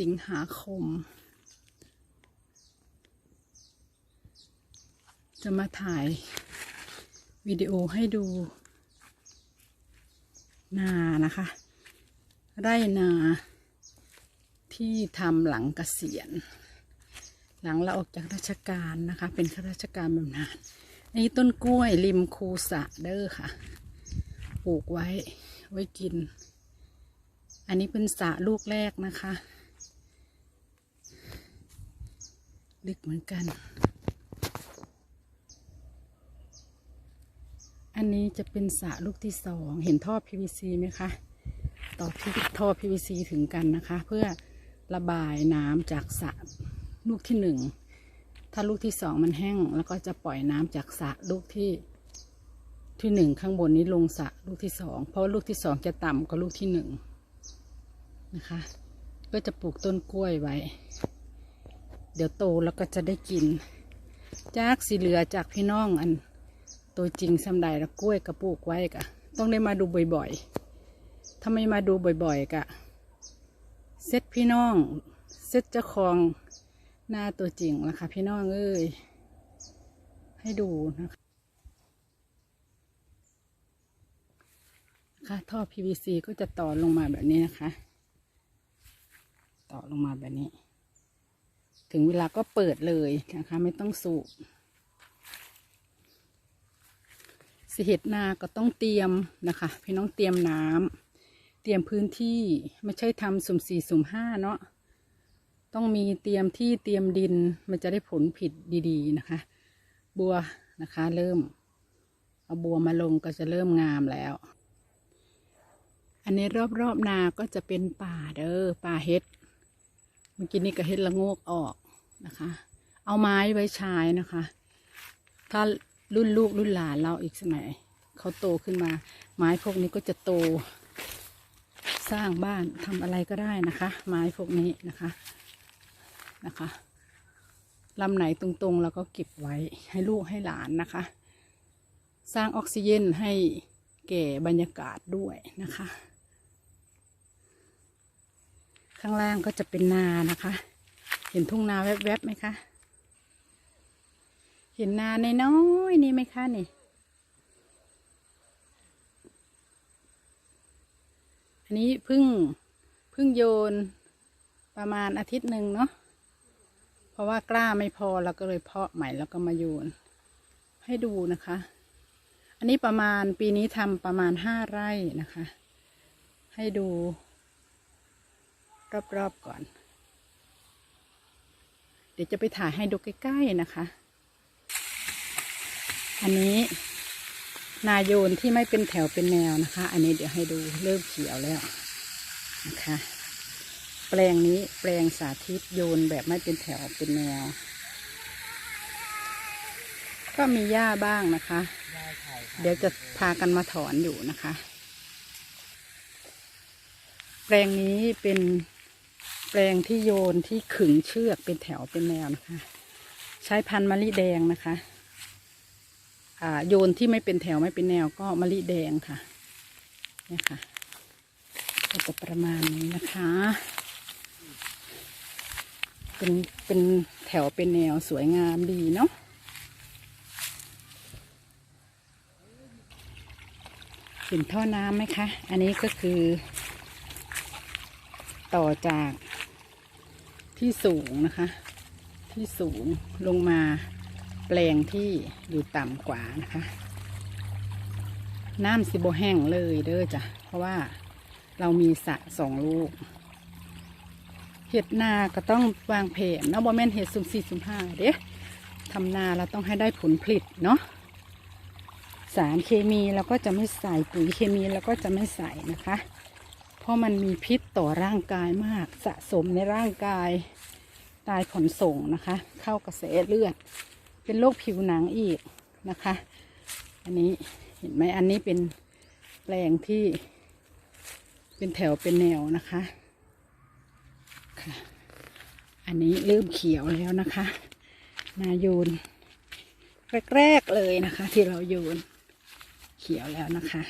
สิงหาคม จะมาถ่ายวิดีโอให้ดู นานะคะ ไร่นาที่ทำหลังเกษียณ หลังเราออกจากราชการนะคะ เป็นข้าราชการบำนาญนี่ต้นกล้วยริมคูสะเด้อค่ะ ปลูกไว้ไว้กิน อันนี้เป็นสะลูกแรกนะคะ ลึกเหมือนกัน อันนี้จะเป็นสระลูกที่สอง เห็นท่อ PVC ไหมคะ ต่อที่ท่อ PVC ถึงกันนะคะ เพื่อระบายน้ำจากสระลูกที่หนึ่ง ถ้าลูกที่สองมันแห้ง แล้วก็จะปล่อยน้ำจากสระลูกที่ที่หนึ่งข้างบนนี้ลงสระลูกที่สอง เพราะลูกที่สองจะต่ำกว่าลูกที่หนึ่งนะคะ ก็จะปลูกต้นกล้วยไว้ เดี๋ยวโตแล้วก็จะได้กิน จากสีเหลือจากพี่น้องอัน ตัวจริงสำใดแล้วกล้วยกระปลูกไว้กะ ต้องได้มาดูบ่อยๆ ถ้าไม่มาดูบ่อยๆกะ เซตพี่น้อง เซตเจ้าของหน้าตัวจริงละค่ะพี่น้องเอ้ย ให้ดูนะคะค่ะท่อ PVC ก็จะต่อลงมาแบบนี้นะคะ ต่อลงมาแบบนี้ ถึงเวลาก็เปิดเลยนะคะ ไม่ต้องสูบสิเห็ดนาก็ต้องเตรียมนะคะ พี่น้องเตรียมน้ำเตรียมพื้นที่ไม่ใช่ทำสุ่มสี่สุ่มห้าเนาะต้องมีเตรียมที่เตรียมดินมันจะได้ผลผิดดีๆนะคะ บัวนะคะ เริ่ม เอาบัวมาลงก็จะเริ่มงามแล้ว อันนี้รอบๆนาก็จะเป็นป่าเด้อป่าเฮ็ดเมื่อกี้นี่ก็เฮ็ดละโงกออก นะคะ เอาไม้ไว้ใช้นะคะ ถ้ารุ่นลูกรุ่นหลานเราอีกสมัยเขาโตขึ้นมา ไม้พวกนี้ก็จะโต สร้างบ้านทำอะไรก็ได้นะคะ ไม้พวกนี้นะคะนะคะลำไหนตรงๆเราก็เก็บไว้ให้ลูกให้หลานนะคะ สร้างออกซิเจนให้แก่บรรยากาศด้วยนะคะ ข้างล่างก็จะเป็นนานะคะ เห็นทุ่งนาแวบๆไหมคะ เห็นนาในน้อยนี่ไหมคะนี่ อันนี้พึ่งพึ่งโยนประมาณอาทิตย์หนึ่งเนาะ เพราะว่ากล้าไม่พอเราก็เลยเพาะใหม่แล้วก็มาโยน ให้ดูนะคะ อันนี้ประมาณปีนี้ทำประมาณห้าไร่นะคะ ให้ดูรอบๆก่อน ดี๋ยวจะไปถ่ายให้ดูใกล้ๆนะคะ อันนี้นาโยนที่ไม่เป็นแถวเป็นแนวนะคะ อันนี้เดี๋ยวให้ดูเริ่มเขียวแล้วนะคะ แปลงนี้แปลงสาธิตโยนแบบไม่เป็นแถวเป็นแนว ก็มีหญ้าบ้างนะคะ เดี๋ยวจะพากันมาถอนอยู่นะคะ แปลงนี้เป็น แปลงที่โยนที่ขึงเชือกเป็นแถวเป็นแนวนะคะ ใช้พันธุ์มะลิแดงนะคะอ่าโยนที่ไม่เป็นแถวไม่เป็นแนวก็มะลิแดงค่ะเนี่ยค่ะก็จะประมาณนี้นะคะ เป็นเป็นแถวเป็นแนวสวยงามดีเนาะเห็นท่อน้ำไหมคะ อันนี้ก็คือ ต่อจาก ที่สูงนะคะ ที่สูงลงมาแปลงที่อยู่ต่ำกว่านะคะ น้ำสิบแห้งเลยเด้อจ้ะ เพราะว่าเรามีสระสองลูก เห็ดนาก็ต้องวางแผนเนาะบ่แม่นเห็ดสุมสี่สุมห้าเด้ทำนาเราต้องให้ได้ผลผลิตเนาะสารเคมีเราก็จะไม่ใส่ปุ๋ยเคมีเราก็จะไม่ใส่นะคะ เพราะมันมีพิษต่อร่างกายมากสะสมในร่างกายตายผลส่งนะคะ เข้ากระแสเลือด เป็นโรคผิวหนังอีกนะคะ อันนี้เห็นไหมอันนี้เป็นแปลงที่ เป็นแถวเป็นแนวนะคะค่ะอันนี้เริ่มเขียวแล้วนะคะ นาโยนแรกๆเลยนะคะ ที่เราโยนเขียวแล้วนะคะ